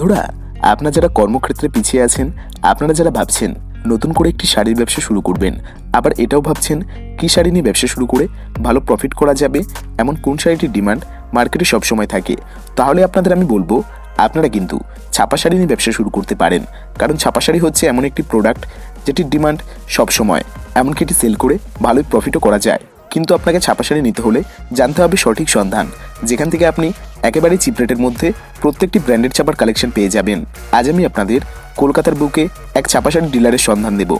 বন্ধুরা, আপনারা যারা কর্মক্ষেত্রে পিছিয়ে আছেন, আপনারা যারা ভাবছেন নতুন করে একটি শাড়ির ব্যবসা শুরু করবেন, আবার এটাও ভাবছেন কি শাড়ি নিয়ে ব্যবসা শুরু করে ভালো প্রফিট করা যাবে, এমন কোন শাড়িটির ডিমান্ড মার্কেটে সবসময় থাকে, তাহলে আপনাদের আমি বলব, আপনারা কিন্তু ছাপা শাড়ি নিয়ে ব্যবসা শুরু করতে পারেন, কারণ ছাপা শাড়ি হচ্ছে এমন একটি প্রোডাক্ট যেটির ডিমান্ড সবসময়, এমনকি এটি সেল করে ভালোই প্রফিটও করা যায়, কিন্তু আপনাকে ছাপা শাড়ি নিতে হলে জানতে হবে সঠিক সন্ধান, যেখান থেকে আপনি একেবারে চিপ রেটের মধ্যে প্রত্যেকটি ব্র্যান্ডের ছাপার কালেকশন পেয়ে যাবেন। আজ আমি আপনাদের কলকাতার বুকে এক ছাপাশাড়ি ডিলারের সন্ধান দেব।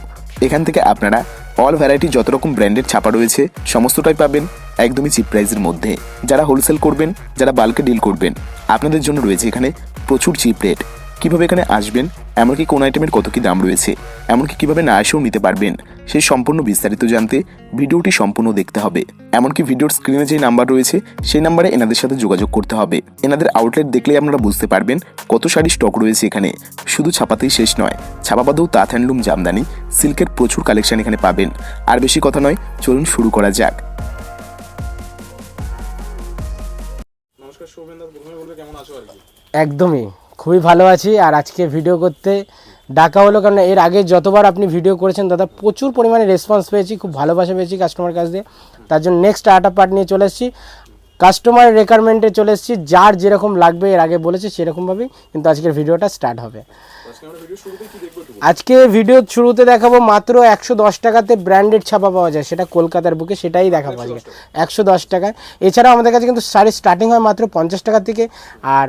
এখান থেকে আপনারা অল ভ্যারাইটি যত রকম ব্র্যান্ডের ছাপা রয়েছে, সমস্তটাই পাবেন একদমই চিপ প্রাইসের মধ্যে। যারা হোলসেল করবেন, যারা বাল্কে ডিল করবেন, আপনাদের জন্য রয়েছে এখানে প্রচুর চিপ রেট কীভাবে এখানে আসবেন এমনকি কোন আইটেমের কত কি দাম রয়েছে এমনকি কীভাবে না এসেও নিতে পারবেন সেই সম্পূর্ণ বিস্তারিত জানতে ভিডিওটি সম্পূর্ণ দেখতে হবে। এমনকি ভিডিওর স্ক্রিনে যে নাম্বার রয়েছে সেই নাম্বারে এনাদের সাথে যোগাযোগ করতে হবে। এনাদের আউটলেট দেখলেই আপনারা বুঝতে পারবেন কত শাড়ি স্টক রয়েছে এখানে। শুধু ছাপাতেই শেষ নয় ছাপাবাদেও তাঁত হ্যান্ডলুম জামদানি সিল্কের প্রচুর কালেকশন এখানে পাবেন। আর বেশি কথা নয় চলুন শুরু করা যাক। নমস্কার সৌমেন প্রথমে বলবে কেমন আছো আর কি? একদমই। খুবই ভালো আছি আর আজকে ভিডিও করতে ডাকা হলো কারণ এর আগে যতবার আপনি ভিডিও করেছেন, দাদা প্রচুর পরিমাণে রেসপন্স পেয়েছি, খুব ভালোবাসা পেয়েছি কাস্টমার কাছ দিয়ে। তার জন্য নেক্সট আর্ট পার্ট নিয়ে চলে এসেছি। কাস্টমার রেকোয়ারমেন্টে চলে এসেছি, যার যেরকম লাগবে, এর আগে বলেছে সেরকমভাবেই কিন্তু আজকের ভিডিওটা স্টার্ট হবে। আজকে আমরা ভিডিও শুরুতে দেখব মাত্র একশো দশ টাকাতে ব্র্যান্ডেড ছাপা পাওয়া যায়। সেটা কলকাতার বুকে সেটাই দেখা পাওয়া যায় একশো দশ টাকায়। এছাড়াও আমাদের কাছে কিন্তু শাড়ি স্টার্টিং হয় মাত্র পঞ্চাশ টাকা থেকে আর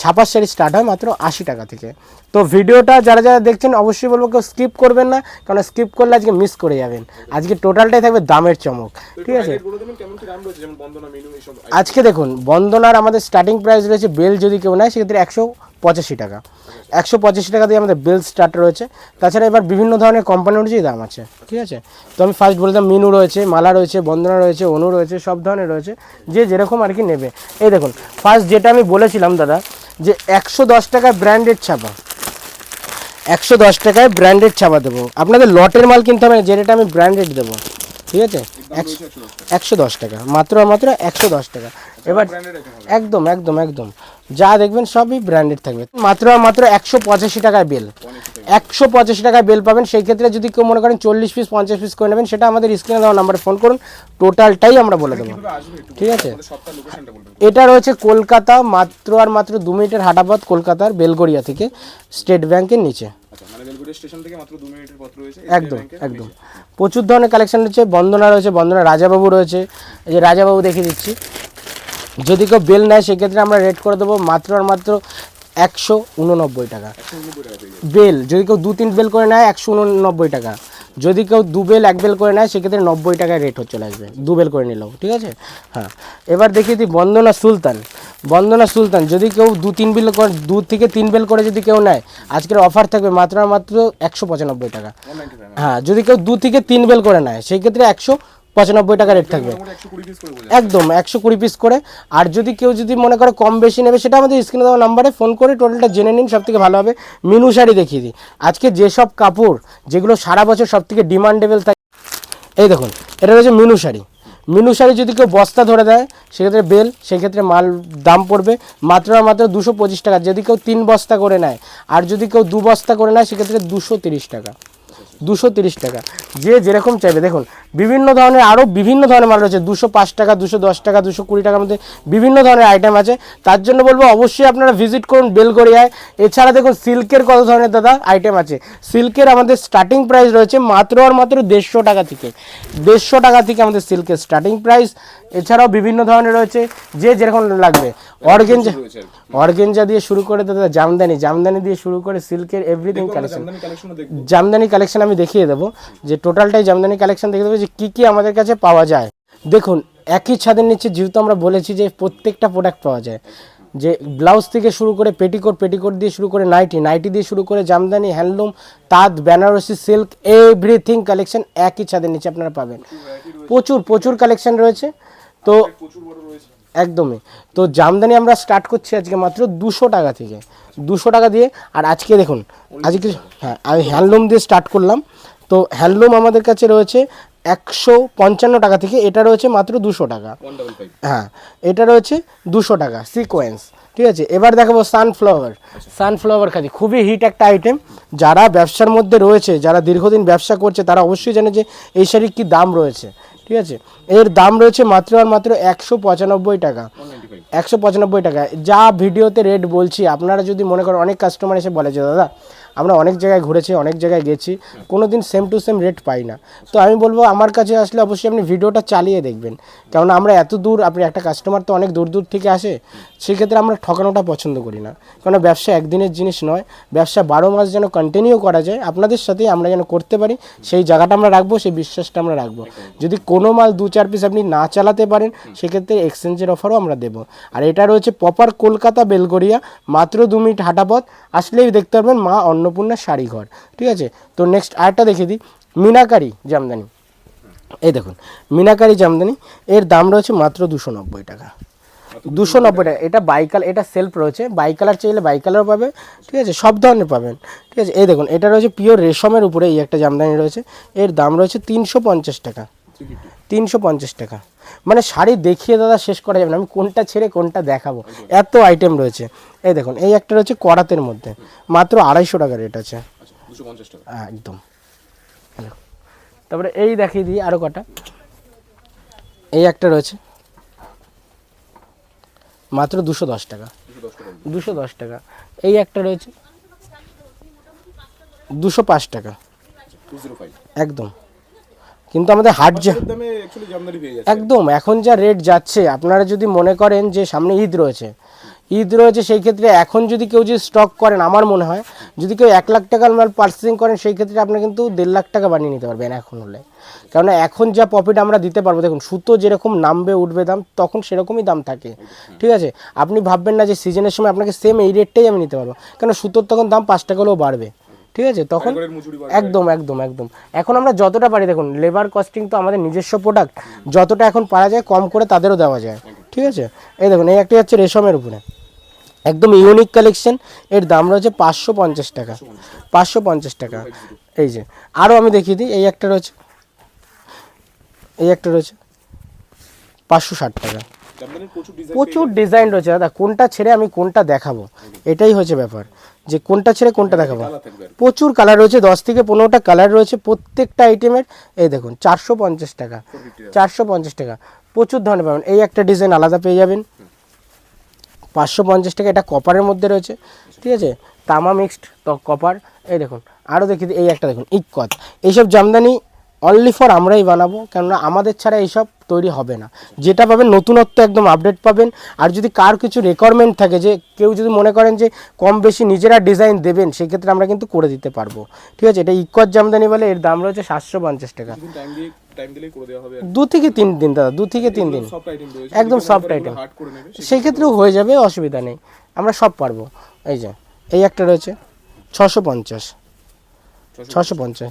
ছাপার শাড়ি স্টার্ট হয় মাত্র আশি টাকা থেকে। তো ভিডিওটা যারা যারা দেখছেন অবশ্যই বলব কেউ স্কিপ করবেন না কারণ স্কিপ করলে আজকে মিস করে যাবেন। আজকে টোটালটাই থাকবে দামের চমক। ঠিক আছে? আজকে দেখুন বন্দনার আমাদের স্টার্টিং প্রাইস রয়েছে বেল যদি কেউ নেয় সেক্ষেত্রে একশো পঁচাশি টাকা। একশো পঁচাশি টাকা দিয়ে আমাদের বেল স্টার্ট রয়েছে। তাছাড়া এবার বিভিন্ন ধরনের কোম্পানি অনুযায়ী দাম আছে। ঠিক আছে? তো আমি ফার্স্ট বলে দিলাম মিনু রয়েছে মালা রয়েছে বন্দনা রয়েছে অনু রয়েছে সব ধরনের রয়েছে। যে যেরকম আর কি নেবে। এই দেখুন ফার্স্ট যেটা আমি বলেছিলাম দাদা যে একশো দশ টাকায় ব্র্যান্ডেড ছাপা। একশো দশ টাকায় ব্র্যান্ডেড ছাপা দেবো। আপনাদের লটের মাল কিনতে হবে না যে রেটে আমি ব্র্যান্ডেড দেবো। ঠিক আছে? একশো একশো দশ টাকা। মাত্র মাত্র একশো দশ টাকা। এবার একদম একদম একদম। যা দেখবেন সবই ব্র্যান্ডেড থাকবে। মাত্র আর মাত্র একশো পঁচাশি টাকায় বেল একশো পঁচাশি টাকায় বেল পাবেন সেই ক্ষেত্রে যদি কেউ মনে করেন চল্লিশ পিস পঞ্চাশ পিস করে নেবেন সেটা আমাদের স্ক্রিনে দেওয়া নাম্বারে ফোন করুন। টোটালটাই আমরা বলে দেবো। ঠিক আছে? এটা রয়েছে কলকাতা মাত্র আর মাত্র দু মিনিটের হাটাপথ কলকাতার বেলগড়িয়া থেকে স্টেট ব্যাংকের নিচে। আচ্ছা মানে বেলগুড়ি স্টেশন থেকে মাত্র 2 মিনিটের পথ রয়েছে একদম একদম। প্রচুর ধরনের কালেকশন রয়েছে বন্দনা রয়েছে বন্দনা রাজাবাবু রয়েছে। এই যে রাজাবাবু দেখিয়ে দিচ্ছি। যদি কেউ বেল নেয় সেক্ষেত্রে আমরা রেট করে দেবো মাত্র আর মাত্র একশো উননব্বই টাকা। বেল যদি কেউ দু তিন বেল করে নেয় একশো উননব্বই টাকা। যদি কেউ দু বেল এক বেল করে নেয় সেক্ষেত্রে নব্বই টাকায় রেট হচ্ছে আসবে। দু বেল করে নিলেও ঠিক আছে? হ্যাঁ। এবার দেখিয়ে দিই বন্দনা সুলতান। বন্দনা সুলতান যদি কেউ দু তিন বেল করে দু থেকে তিন বেল করে যদি কেউ নেয় আজকের অফার থাকবে মাত্র মাত্র একশো পঁচানব্বই টাকা। হ্যাঁ যদি কেউ দু থেকে তিন বেল করে নেয় সেই ক্ষেত্রে একশো পঁচানব্বই টাকা রেট থাকবে। মোটামুটি 120 পিস করে বোঝা একদম একশো কুড়ি পিস করে। আর যদি কেউ যদি মনে করে কম বেশি নেবে সেটা আমাদের স্ক্রিনে দেওয়া নাম্বারে ফোন করে টোটালটা জেনে নিন সব থেকে ভালো হবে। মিনু শাড়ি দেখিয়ে দিই। আজকে যেসব কাপড় যেগুলো সারা বছর সব থেকে ডিমান্ডেবল থাকে এই দেখুন এটা রয়েছে মিনু শাড়ি। মিনু শাড়ি যদি কেউ বস্তা ধরে দেয় সেক্ষেত্রে বেল সেক্ষেত্রে মাল দাম পড়বে মাত্র মাত্র দুশো পঁচিশ টাকা। যদি কেউ তিন বস্তা করে নেয় আর যদি কেউ দু বস্তা করে নেয় সেক্ষেত্রে দুশো তিরিশ টাকা। দুশো তিরিশ টাকা। যে যেরকম চাইবে দেখুন বিভিন্ন ধরনের আরও বিভিন্ন ধরনের মাল রয়েছে। দুশো পাঁচ টাকা দুশো দশ টাকা দুশো কুড়ি টাকার মধ্যে বিভিন্ন ধরনের আইটেম আছে। তার জন্য বলব অবশ্যই আপনারা ভিজিট করুন বেলগড়িয়ায়। এছাড়া দেখুন সিল্কের কত ধরনের দাদা আইটেম আছে। সিল্কের আমাদের স্টার্টিং প্রাইস রয়েছে মাত্র আর মাত্র দেড়শো টাকা থেকে। দেড়শো টাকা থেকে আমাদের সিল্কের স্টার্টিং প্রাইস এছাড়াও বিভিন্ন ধরনের রয়েছে যে যেরকম লাগবে। অর্গেঞ্জা। অর্গেঞ্জা দিয়ে শুরু করে দাদা জামদানি। জামদানি দিয়ে শুরু করে সিল্কের everything collection Jamdani Jamdani collection আমি দেখিয়ে দেবো। যে টোটালটাই জামদানি কালেকশন দেখিয়ে দেবো। যে কী কী আমাদের কাছে পাওয়া যায়। দেখুন, একই ছাদের নিচে যেহেতু আমরা বলেছি যে প্রত্যেকটা প্রোডাক্ট পাওয়া যায়, যে ব্লাউজ থেকে শুরু করে পেটিকোট পেটিকোট দিয়ে শুরু করে নাইটি নাইটি দিয়ে শুরু করে জামদানি হ্যান্ডলুম তাঁত, বেনারসি সিল্ক এভরিথিং কালেকশন একই ছাদের নিচে আপনারা পাবেন। প্রচুর প্রচুর কালেকশন রয়েছে। তো একদমই। তো জামদানি আমরা স্টার্ট করছি আজকে মাত্র দুশো টাকা থেকে। দুশো টাকা দিয়ে, আর আজকে দেখুন, আজকে হ্যাঁ আমি হ্যান্ডলুম দিয়ে স্টার্ট করলাম। তো হ্যান্ডলুম আমাদের কাছে রয়েছে একশো পঞ্চান্ন টাকা থেকে এটা রয়েছে মাত্র দুশো টাকা। হ্যাঁ এটা রয়েছে দুশো টাকা সিকোয়েন্স ঠিক আছে এবার দেখাবো সানফ্লাওয়ার সানফ্লাওয়ার খাদি খুবই হিট একটা আইটেম যারা ব্যবসার মধ্যে রয়েছে যারা দীর্ঘদিন ব্যবসা করছে তারা অবশ্যই জানে যে এই শাড়ির কী দাম রয়েছে। ঠিক আছে এর দাম রয়েছে মাত্র আর মাত্র একশো পঁচানব্বই টাকা। একশো পঁচানব্বই টাকা। যা ভিডিওতে রেট বলছি আপনারা যদি মনে করেন অনেক কাস্টমার এসে বলে যে দাদা আমরা অনেক জায়গায় ঘুরেছি, অনেক জায়গায় গেছি কোনো দিন সেম টু সেম রেট পাই না। তো আমি বলব, আমার কাছে আসলে অবশ্যই আপনি ভিডিওটা চালিয়ে দেখবেন। কেননা আমরা এত দূর, আপনি একটা কাস্টমার তো অনেক দূর দূর থেকে আসে, সেক্ষেত্রে আমরা ঠকানোটা পছন্দ করি না। কারণ ব্যবসা একদিনের জিনিস নয়, ব্যবসা বারো মাস যেন কন্টিনিউ করা যায়, আপনাদের সাথেই আমরা যেন করতে পারি, সেই জায়গাটা আমরা রাখব, সেই বিশ্বাসটা আমরা রাখব। যদি কোনো মাল দু চার পিস আপনি না চালাতে পারেন, সেক্ষেত্রে এক্সচেঞ্জের অফারও আমরা দেবো। আর এটা রয়েছে প্রপার কলকাতা বেলগড়িয়া মাত্র দু মিনিট হাঁটা পথ, আসলেই দেখতে পারবেন মা অন্নপূর্ণা শাড়িঘর ঠিক আছে? তো নেক্সট আরেকটা দেখে দিই মিনাকারি জামদানি। এই দেখুন মিনাকারি জামদানি এর দাম রয়েছে মাত্র দুশো নব্বই টাকা। দুশো নব্বই টাকা। এটা বাইকাল এটা সেলফ রয়েছে। বাইকালার চাইলে বাইকালারও পাবে ঠিক আছে? সব ধরনের পাবেন ঠিক আছে? এই দেখুন এটা রয়েছে পিওর রেশমের উপরে এই একটা জামদানি রয়েছে। এর দাম রয়েছে তিনশো পঞ্চাশ টাকা। তিনশো পঞ্চাশ টাকা। মানে শাড়ি দেখিয়ে দাদা শেষ করা যাবে না। আমি কোনটা ছেড়ে কোনটা দেখাবো। এত আইটেম রয়েছে। এই দেখুন এই একটা রয়েছে করাতের মধ্যে। মাত্র আড়াইশো টাকা রেট আছে। হ্যাঁ, একদম। তারপরে এই দেখিয়ে দিই আরও কটা। এই একটা রয়েছে। মাত্র দুশো দশ টাকা। দুশো দশ টাকা। এই একটা রয়েছে। দুশো পাঁচ টাকা। ফাইভ একদম। কিন্তু আমাদের হাট একদম এখন যা রেট যাচ্ছে আপনারা যদি মনে করেন যে সামনে ঈদ রয়েছে ঈদ রয়েছে সেই ক্ষেত্রে এখন যদি কেউ যদি স্টক করেন আমার মনে হয় যদি কেউ এক লাখ টাকার মাল পার্সেসিং করেন সেই ক্ষেত্রে আপনি কিন্তু দেড় লাখ টাকা বানিয়ে নিতে পারবেন এখন হলে। কেননা এখন যা প্রফিট আমরা দিতে পারব দেখুন সুতো যেরকম নামবে উঠবে দাম তখন সেরকমই দাম থাকে। ঠিক আছে? আপনি ভাববেন না যে সিজনের সময় আপনাকে সেম এই রেটটাই আমি নিতে পারব। কেন সুতোর তখন দাম পাঁচ টাকা হলেও বাড়বে। ঠিক আছে? তখন। একদম একদম একদম। এখন আমরা যতটা পারি দেখুন লেবার কস্টিং তো আমাদের নিজস্ব প্রোডাক্ট যতটা এখন পারা যায় কম করে তাদেরও দেওয়া যায়। ঠিক আছে? এই দেখুন এই একটি হচ্ছে রেশমের উপরে। একদম ইউনিক কালেকশন এর দাম রয়েছে পাঁচশো পঞ্চাশ টাকা। পাঁচশো পঞ্চাশ টাকা। এই যে আরও আমি দেখিয়ে দিই এই একটা রয়েছে। এই একটা রয়েছে পাঁচশো ষাট টাকা। ডিজাইন প্রচুর ডিজাইন রয়েছে। দাদা কোনটা ছেড়ে আমি কোনটা দেখাবো? এটাই হচ্ছে ব্যাপার। যে কোনটা ছেড়ে কোনটা দেখাবো? আর কি। প্রচুর কালার রয়েছে দশ থেকে পনেরোটা কালার রয়েছে প্রত্যেকটা আইটেমের এই দেখুন চারশো পঞ্চাশ টাকা। চারশো পঞ্চাশ টাকা। প্রচুর ধরনের পাবেন। এই একটা ডিজাইন আলাদা পেয়ে যাবেন। পাঁচশো পঞ্চাশ টাকা এটা কপারের মধ্যে রয়েছে। ঠিক আছে? তামা মিক্সড তো কপার এই দেখুন আরও দেখি এই একটা দেখুন ইকত এইসব জামদানি অনলি ফর আমরাই বানাবো কেননা আমাদের ছাড়া এইসব তৈরি হবে না। যেটা পাবেন নতুনত্ব একদম আপডেট পাবেন আর যদি কার কিছু রেকোয়ারমেন্ট থাকে যে কেউ যদি মনে করেন যে কম বেশি নিজেরা ডিজাইন দেবেন সেক্ষেত্রে আমরা কিন্তু করে দিতে পারব। ঠিক আছে? এটা ইকত জামদানি বলে এর দাম রয়েছে সাতশো পঞ্চাশ টাকা। দু থেকে তিন দিন দাদা দু থেকে তিন দিন। সফট আইটেম একদম soft item। হার্ড করে নেবে সেই ক্ষেত্রেও হয়ে যাবে অসুবিধা নেই। আমরা সব পারব। এই যে এই একটা রয়েছে ছশো পঞ্চাশ। ছশো পঞ্চাশ।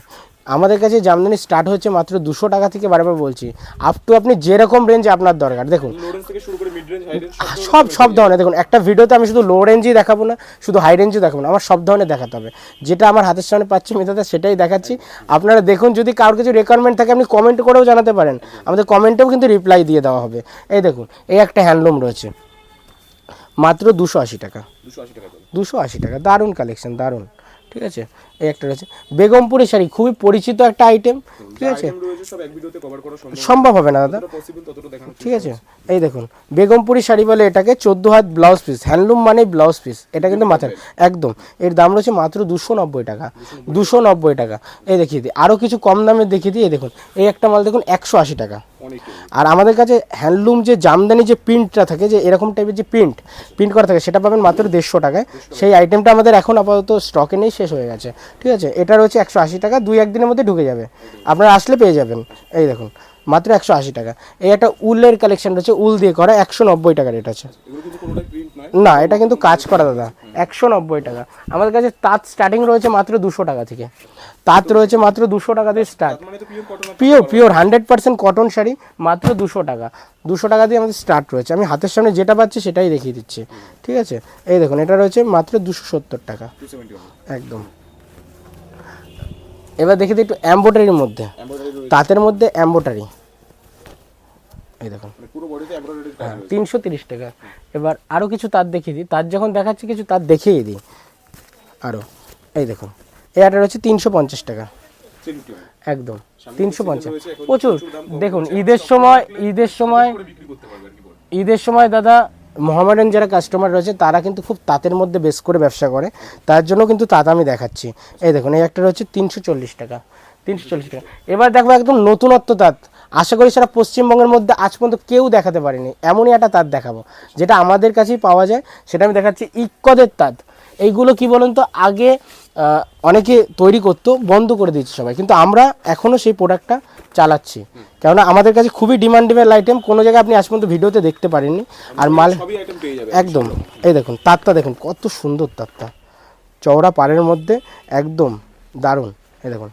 আমাদের কাছে জামদানি স্টার্ট হচ্ছে মাত্র দুশো টাকা থেকে বারবার বলছি। আপ টু আপনি যেরকম রেঞ্জে আপনার দরকার। দেখুন সব সব ধরনের। দেখুন একটা ভিডিওতে আমি শুধু লো রেঞ্জই দেখাবো না শুধু হাই রেঞ্জই দেখাবো না আমার সব ধরনের দেখাতে হবে। যেটা আমার হাতের সামনে পাচ্ছি মেধাতে সেটাই দেখাচ্ছি। আপনারা দেখুন যদি কারোর কিছু রিকোয়ারমেন্ট থাকে আপনি কমেন্ট করেও জানাতে পারেন। আমাদের কমেন্টেও কিন্তু রিপ্লাই দিয়ে দেওয়া হবে। এই দেখুন এই একটা হ্যান্ডলুম রয়েছে। মাত্র দুশো আশি টাকা। দুশো টাকা দুশো আশি টাকা। দারুণ কালেকশন দারুণ। ঠিক আছে? এই একটা রয়েছে। বেগমপুরি শাড়ি খুবই পরিচিত একটা আইটেম ঠিক আছে? সম্ভব। হবে না দাদা। ঠিক আছে? এই দেখুন বেগমপুরি শাড়ি বলে এটাকে চোদ্দ হাত ব্লাউজ পিস হ্যান্ডলুম মানে ব্লাউজ পিস এটা কিন্তু মাথায় একদম। এর দাম রয়েছে মাত্র দুশো নব্বই টাকা দুশো নব্বই টাকা। এই দেখিয়ে দিই আরও কিছু কম দামে দেখিয়ে দিই এই দেখুন এই একটা মাল দেখুন একশো আশি টাকা। আর আমাদের কাছে হ্যান্ডলুম যে জামদানি যে প্রিন্টটা থাকে যে এরকম টাইপের যে প্রিন্ট প্রিন্ট করা থাকে সেটা পাবেন মাত্র দেড়শো টাকায়। সেই আইটেমটা আমাদের এখন আপাতত স্টকে নেই শেষ হয়ে গেছে। ঠিক আছে? এটা রয়েছে একশো আশি টাকা দুই একদিনের মধ্যে ঢুকে যাবে। আপনারা আসলে পেয়ে যাবেন। এই দেখুন মাত্র একশো আশি টাকা। এই একটা উলের কালেকশন রয়েছে উল দিয়ে করা একশো নব্বই টাকা রেট আছে। না এটা কিন্তু কাজ করা দাদা। একশো নব্বই টাকা। আমাদের কাছে তাঁত স্টার্টিং রয়েছে মাত্র দুশো টাকা থেকে। তাঁত রয়েছে মাত্র দুশো টাকা দিয়ে start pure pure hundred percent cotton sari মাত্র দুশো টাকা। দুশো টাকা দিয়ে আমাদের স্টার্ট রয়েছে। আমি হাতের সামনে যেটা পাচ্ছি সেটাই দেখিয়ে দিচ্ছি। ঠিক আছে? এই দেখুন এটা রয়েছে মাত্র দুশো সত্তর টাকা। একদম। এবার দেখি দিই একটু অ্যাম্বোটারির মধ্যে। তাঁতের মধ্যে অ্যাম্বোটারি এই দেখুন। মানে এমব্রয়ডারি রয়েছে তিনশো তিরিশ টাকা। এবার আরও কিছু তার দেখিয়ে দিই। তার যখন দেখাচ্ছি কিছু তার দেখিয়ে দিই। আরও এই দেখুন। এই একটা রয়েছে তিনশো পঞ্চাশ টাকা। একদম তিনশো পঞ্চাশ। প্রচুর। দেখুন ঈদের সময় ঈদের সময় ঈদের সময় দাদা মোহামেডান যারা কাস্টমার রয়েছে, তারা কিন্তু খুব তাঁতের মধ্যে বেশ করে ব্যবসা করে। তার জন্য কিন্তু তাঁত আমি দেখাচ্ছি। এই দেখুন, এই একটা রয়েছে তিনশো চল্লিশ টাকা। তিনশো চল্লিশ টাকা। এবার দেখব একদম নতুনত্ব তাঁত। আশা করি সারা পশ্চিমবঙ্গের মধ্যে আজ পর্যন্ত কেউ দেখাতে পারেনি। এমনই একটা তাঁত দেখাবো, যেটা আমাদের কাছেই পাওয়া যায়। সেটা আমি দেখাচ্ছি ইক্কদের তাঁত। এইগুলো কি বলুন তো, আগে অনেকে তৈরি করতো বন্ধ করে দিয়েছে সবাই। কিন্তু আমরা এখনও সেই প্রোডাক্টটা চালাচ্ছি। কেননা আমাদের কাছে খুবই ডিমান্ডেবল আইটেম কোনো জায়গায় আপনি আজ পর্যন্ত ভিডিওতে দেখতে পারেননি আর মাল একদম। এই দেখুন তারটা দেখুন কত সুন্দর তারটা। চওড়া পাড়ের মধ্যে একদম দারুণ। এই দেখুন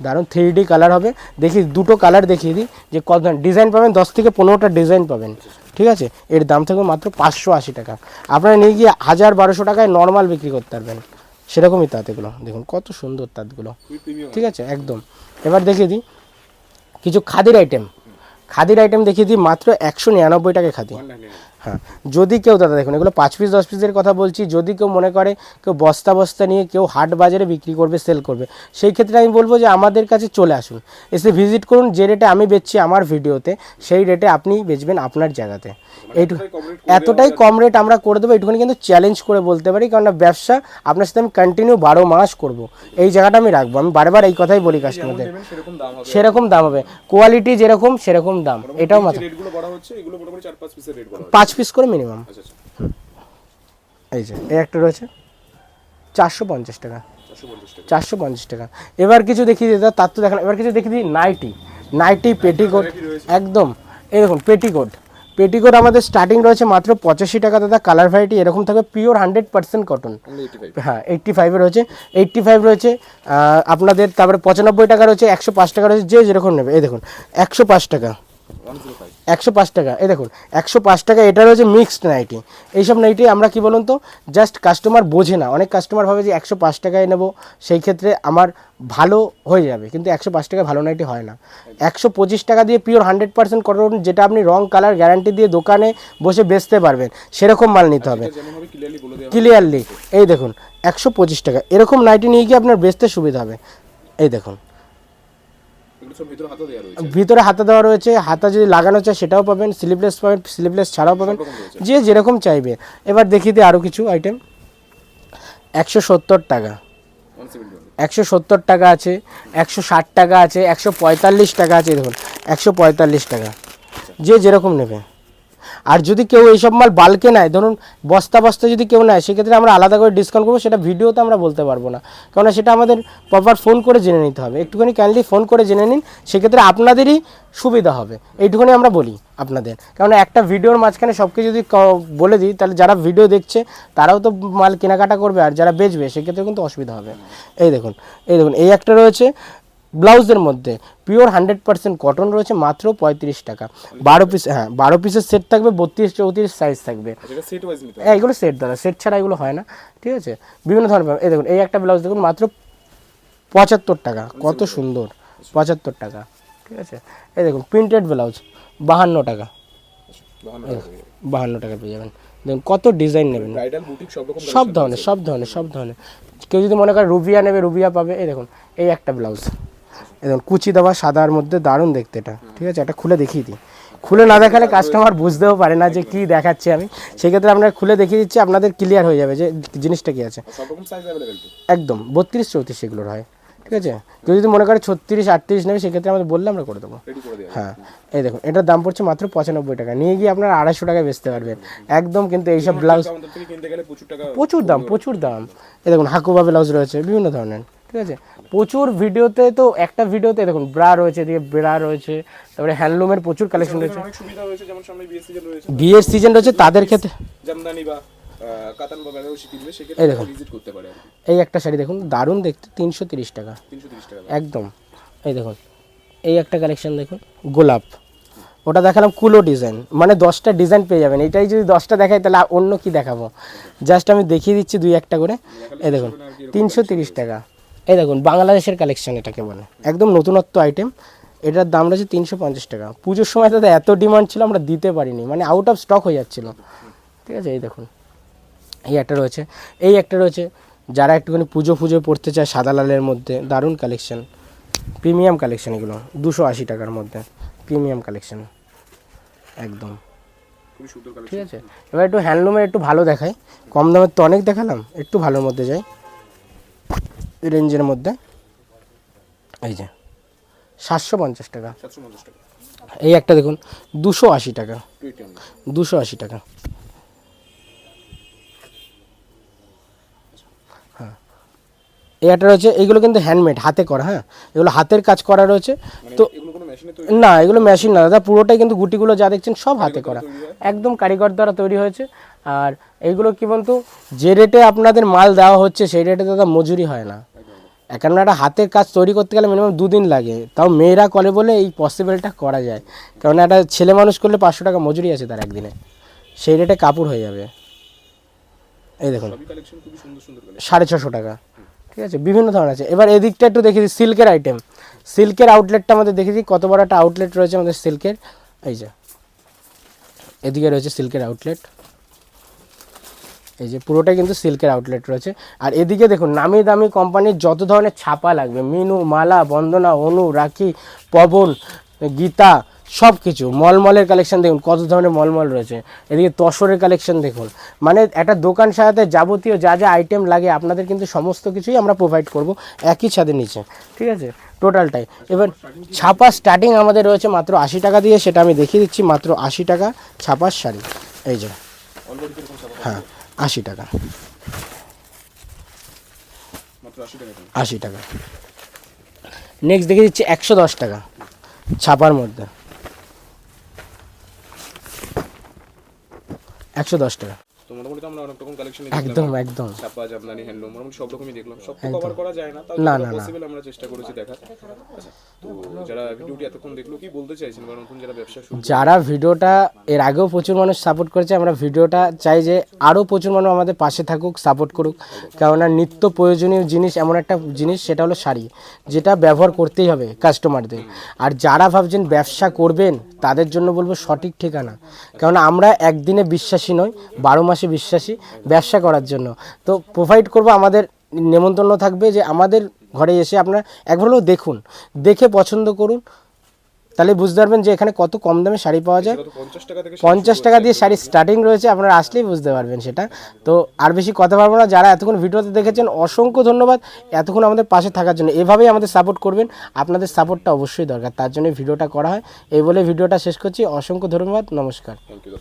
দারুণ থ্রি ডি কালার হবে। দেখি দুটো কালার দেখিয়ে দিই যে কত ডিজাইন পাবেন দশ থেকে পনেরোটা ডিজাইন পাবেন। ঠিক আছে? এর দাম থাকবে মাত্র পাঁচশো আশি টাকা। আপনারা নিয়ে গিয়ে হাজার বারোশো টাকায় নর্মাল বিক্রি করতে পারবেন। সেরকমই তাঁত এগুলো দেখুন, কত সুন্দর তাঁতগুলো। ঠিক আছে? একদম। এবার দেখিয়ে দিই। কিছু খাদির আইটেম খাদির আইটেম দেখিয়ে দিই, মাত্র একশো নিরানব্বই টাকা খাদি। হ্যাঁ। যদি কেউ দাদা দেখুন এগুলো পাঁচ পিস দশ পিসের কথা বলছি যদি কেউ মনে করে কেউ বস্তা বস্তা নিয়ে কেউ হাট বাজারে বিক্রি করবে সেল করবে সেই ক্ষেত্রে আমি বলব যে আমাদের কাছে চলে আসুন। এসে ভিজিট করুন যে রেটে আমি বেচছি আমার ভিডিওতে সেই রেটে আপনি বেচবেন আপনার জায়গাতে। এইটুকু এতটাই কম রেট আমরা করে দেবো এইটুখানি কিন্তু চ্যালেঞ্জ করে বলতে পারি কারণ ব্যবসা আপনার সাথে আমি কন্টিনিউ বারো মাস করব। এই জায়গাটা আমি রাখব আমি বারবার এই কথাই বলি কাস্টমারদের সেরকম দাম হবে। কোয়ালিটি যেরকম সেরকম দাম এটাও মাথা রেটগুলো বড় হচ্ছে এগুলো মোটামুটি চার পাঁচ পিস করে মিনিমাম আচ্ছা আচ্ছা। এই যে এই একটা রয়েছে। চারশো পঞ্চাশ টাকা। চারশো পঞ্চাশ টাকা। এবার কিছু দেখিয়ে দিই তার তো দেখান এবার কিছু দেখিয়ে দিই নাইটি। Nightie petticoat. একদম। এই দেখুন পেটিকোট। পেটিকোট আমাদের স্টার্টিং রয়েছে মাত্র পঁচাশি টাকা। দাদা কালার ভ্যারাইটি এরকম থাকবে পিওর হান্ড্রেড পার্সেন্ট কটন হ্যাঁ এইট্টি ফাইভে রয়েছে। এইট্টি ফাইভ রয়েছে আপনাদের তারপরে পঁচানব্বই টাকা রয়েছে একশো পাঁচ টাকা রয়েছে যে যেরকম নেবে। এই দেখুন একশো পাঁচ টাকা। একশো পাঁচ টাকা। এই দেখুন, একশো পাঁচ টাকা, এটা রয়েছে মিক্সড নাইটি এইসব নাইটি আমরা কি বলুন তো জাস্ট কাস্টমার বোঝে না। অনেক কাস্টমার ভাবে যে একশো পাঁচ টাকায় নেব, সেই ক্ষেত্রে আমার ভালো হয়ে যাবে। কিন্তু একশো পাঁচ টাকায় ভালো নাইটি হয় না। একশো পঁচিশ টাকা দিয়ে পিওর হান্ড্রেড পার্সেন্ট কটন যেটা আপনি রং কালার গ্যারান্টি দিয়ে দোকানে বসে বেচতে পারবেন। সেরকম মাল নিতে হবে। ক্লিয়ারলি এই দেখুন, একশো পঁচিশ টাকা। এরকম নাইটি নিয়ে গিয়ে আপনার বেচতে সুবিধা হবে। এই দেখুন। ভিতরে হাতে দেওয়া রয়েছে হাতা যদি লাগানো চায় সেটাও পাবেন স্লিপলেস পাবেন স্লিপলেস ছাড়াও পাবেন যে যেরকম চাইবে। এবার দেখিয়ে দিই আরও কিছু আইটেম একশো সত্তর টাকা। একশো সত্তর টাকা আছে একশো ষাট টাকা আছে একশো পঁয়তাল্লিশ টাকা আছে দেখুন একশো পঁয়তাল্লিশ টাকা। যে যেরকম নেবে। আর যদি কেউ এইসব মাল বালকে নেয়, ধরুন বস্তা বস্তা যদি কেউ নেয়, সেক্ষেত্রে আমরা আলাদা করে ডিসকাউন্ট করব, সেটা ভিডিওতে আমরা বলতে পারব না। কারণ সেটা আমাদের প্রপার ফোন করে জেনে নিতে হবে। একটুখানি কাইন্ডলি ফোন করে জেনে নিন, সেক্ষেত্রে আপনাদেরই সুবিধা হবে। এইটুখানি আমরা বলি আপনাদের। কারণ একটা ভিডিওর মাঝখানে সব কিছু যদি বলে দিই, তাহলে যারা ভিডিও দেখছে, তারাও তো মাল কেনাকাটা করবে, আর যারা বেচবে সেক্ষেত্রে কিন্তু অসুবিধা হবে। এই দেখুন এই দেখুন, এই একটা রয়েছে। ব্লাউজের মধ্যে। পিওর হান্ড্রেড পার্সেন্ট কটন রয়েছে মাত্র পঁয়ত্রিশ টাকা। বারো পিস হ্যাঁ বারো পিসের সেট থাকবে বত্রিশ চৌত্রিশ সাইজ থাকবে। হ্যাঁ এগুলো সেট দাদা সেট ছাড়া এগুলো হয় না ঠিক আছে? বিভিন্ন ধরনের এই দেখুন এই একটা ব্লাউজ দেখুন মাত্র পঁচাত্তর টাকা। কত সুন্দর। পঁচাত্তর টাকা ঠিক আছে? এই দেখুন প্রিন্টেড ব্লাউজ বাহান্ন টাকা। বাহান্ন টাকা পেয়ে যাবেন। দেখুন কত ডিজাইন নেবেন। সব ধরনের সব ধরনের সব ধরনের। কেউ যদি মনে করে রুবিয়া নেবে রুবিয়া পাবে। এই দেখুন এই একটা ব্লাউজ। এই কুচি দেওয়া সাদার মধ্যে দারুণ দেখতে এটা। ঠিক আছে? এটা খুলে দেখিয়ে দিই। খুলে না দেখালে কাস্টমার বুঝতেও পারে না যে কি দেখাচ্ছি আমি। সেক্ষেত্রে আপনার খুলে দেখিয়ে দিচ্ছি আপনাদের ক্লিয়ার হয়ে যাবে যে জিনিসটা কি আছে। একদম। বত্রিশ চৌত্রিশ এগুলোর হয়। ঠিক আছে? কেউ যদি মনে করে ছত্রিশ আটত্রিশ নেবে সেক্ষেত্রে আমাদের বললে আমরা করে দেবো। হ্যাঁ এই দেখুন এটার দাম পড়ছে মাত্র পঁচানব্বই টাকা। নিয়ে গিয়ে আপনারা আড়াইশো টাকায় বেচতে পারবেন। একদম কিন্তু এইসব ব্লাউজ প্রচুর দাম প্রচুর দাম। এই দেখুন হাকুবা ব্লাউজ রয়েছে বিভিন্ন ধরনের ঠিক আছে? প্রচুর ভিডিওতে তো একটা ভিডিওতে দেখুন ব্রা রয়েছে এদিকে ব্রা রয়েছে তারপরে হ্যান্ডলুমের প্রচুর কালেকশন রয়েছে। বিয়ের সিজন রয়েছে তাদের ক্ষেত্রে জামদানি বা কাতান বা বেনারসি কিনবে এই সেক্ষেত্রে দেখুন। ভিজিট করতে পারে এই একটা শাড়ি দেখুন দারুণ দেখতে তিনশো তিরিশ টাকা। তিনশো তিরিশ টাকা একদম। এই দেখুন এই একটা কালেকশন দেখুন গোলাপ। ওটা দেখালাম কুলো ডিজাইন মানে দশটা ডিজাইন পেয়ে যাবেন। এটাই যদি দশটা দেখাই তাহলে অন্য কি দেখাবো? জাস্ট আমি দেখিয়ে দিচ্ছি দুই একটা করে। এই দেখুন তিনশো তিরিশ টাকা। এই দেখুন বাংলাদেশের কালেকশন এটাকে বলে। একদম নতুনত্ব আইটেম এটার দাম রয়েছে তিনশো পঞ্চাশ টাকা। পুজোর সময় দাদা এত ডিমান্ড ছিল আমরা দিতে পারিনি। মানে আউট অফ স্টক হয়ে যাচ্ছিল। ঠিক আছে এই দেখুন। এই একটা রয়েছে। এই একটা রয়েছে যারা একটুখানি পুজো পুজো পড়তে চায় সাদা লালের মধ্যে দারুণ কালেকশন প্রিমিয়াম কালেকশন এগুলো দুশো আশি টাকার মধ্যে। প্রিমিয়াম কালেকশন একদম। ঠিক আছে? এবার একটু হ্যান্ডলুমের একটু ভালো দেখাই। কম দামের তো অনেক দেখালাম একটু ভালোর মধ্যে যাই। রেঞ্জের মধ্যে। এই যে সাতশো পঞ্চাশ টাকা। এই একটা দেখুন দুশো আশি টাকা। দুশো আশি টাকা। এই একটা রয়েছে এগুলো কিন্তু হ্যান্ডমেড হাতে করা হ্যাঁ? এগুলো হাতের কাজ করা রয়েছে। মানে তো না এগুলো মেশিন না। দাদা পুরোটাই কিন্তু গুটিগুলো যা দেখছেন সব হাতে করা। একদম কারিগর দ্বারা তৈরি হয়েছে। আর এইগুলো কি বলতো যে রেটে আপনাদের মাল দেওয়া হচ্ছে সেই রেটে দাদা মজুরি হয় না। কেননা একটা হাতের কাজ তৈরি করতে গেলে মিনিমাম দুদিন লাগে। তাও মেয়েরা করে বলে এই পসিবলটা করা যায়। কারণ একটা ছেলে মানুষ করলে পাঁচশো টাকা মজুরি আছে তার একদিনে। সেই রেটে কাপড় হয়ে যাবে। এই দেখুন। সাড়ে ছশো টাকা। ঠিক আছে? বিভিন্ন ধরনের আছে। এবার এদিকটা একটু দেখে দিই সিল্কের আইটেম সিল্কের আউটলেটটা আমাদের দেখে দিই, কত বড় একটা আউটলেট রয়েছে আমাদের সিল্কের এই যে, এদিকে রয়েছে সিল্কের আউটলেট এই যে, পুরোটাই কিন্তু সিল্কের আউটলেট রয়েছে। আর এদিকে দেখুন, নামি দামি কোম্পানির যত ধরনের ছাপা লাগবে, মিনু, মালা, বন্দনা, অনু, রাখি, পবন, গীতা সব কিছু মলমলের কালেকশন দেখুন, কত ধরনের মলমল রয়েছে। এদিকে তসরের কালেকশন দেখুন। মানে একটা দোকান সাজাতে যাবতীয় যা যা আইটেম লাগে, আপনাদের কিন্তু সমস্ত কিছুই আমরা প্রোভাইড করব একই ছাদের নিচে। ঠিক আছে? টোটালটাই এবার ছাপা স্টার্টিং আমাদের রয়েছে মাত্র আশি টাকা দিয়ে, সেটা আমি দেখিয়ে দিচ্ছি, মাত্র আশি টাকা ছাপার শাড়ি। এই যে। হ্যাঁ আশি টাকা। আশি টাকা। নেক্সট দেখে দিচ্ছি একশো দশ টাকা ছাপার মধ্যে। একশো দশ টাকা। তো মোটামুটি আমরা অনেক রকম কালেকশন একদম একদম। ছাপা জামদানি হ্যান্ডলুম মোটামুটি সব রকমই দেখলাম। সব তো কভার করা যায় না তাও না, না, না। পসিবল আমরা চেষ্টা করেছি দেখার। তো যারা ভিডিওটি এতক্ষণ দেখল কি বলতে চাইছেন বা নতুন যারা ব্যবসা শুরু যারা ভিডিওটা এর আগেও প্রচুর মানুষ সাপোর্ট করেছে আমরা ভিডিওটা চাই যে আরও প্রচুর মানুষ আমাদের পাশে থাকুক সাপোর্ট করুক। কেননা নিত্য প্রয়োজনীয় জিনিস এমন একটা জিনিস সেটা হলো শাড়ি যেটা ব্যবহার করতেই হবে কাস্টমারদের আর যারা ভাবছেন ব্যবসা করবেন তাদের জন্য বলব সঠিক ঠিকানা। কারণ আমরা একদিনে বিশ্বাসী নই, বারো মাসে বিশ্বাসী ব্যবসা করার জন্য। তো প্রোভাইড করব আমাদের নেমন্তন্ন থাকবে যে আমাদের ঘরে এসে আপনারা একবার হলেও দেখুন, দেখে পছন্দ করুন তাহলে বুঝতে পারবেন যে এখানে কত কম দামে শাড়ি পাওয়া যায়। পঞ্চাশ টাকা দিয়ে শাড়ি স্টার্টিং রয়েছে আপনারা আসলেই বুঝতে পারবেন সেটা। তো আর বেশি কথা পারব না যারা এতক্ষণ ভিডিওতে দেখেছেন অসংখ্য ধন্যবাদ এতক্ষণ আমাদের পাশে থাকার জন্য। এভাবেই আমাদের সাপোর্ট করবেন আপনাদের সাপোর্টটা অবশ্যই দরকার তার জন্য ভিডিওটা করা হয়। এই বলে ভিডিওটা শেষ করছি অসংখ্য ধন্যবাদ নমস্কার। Thank you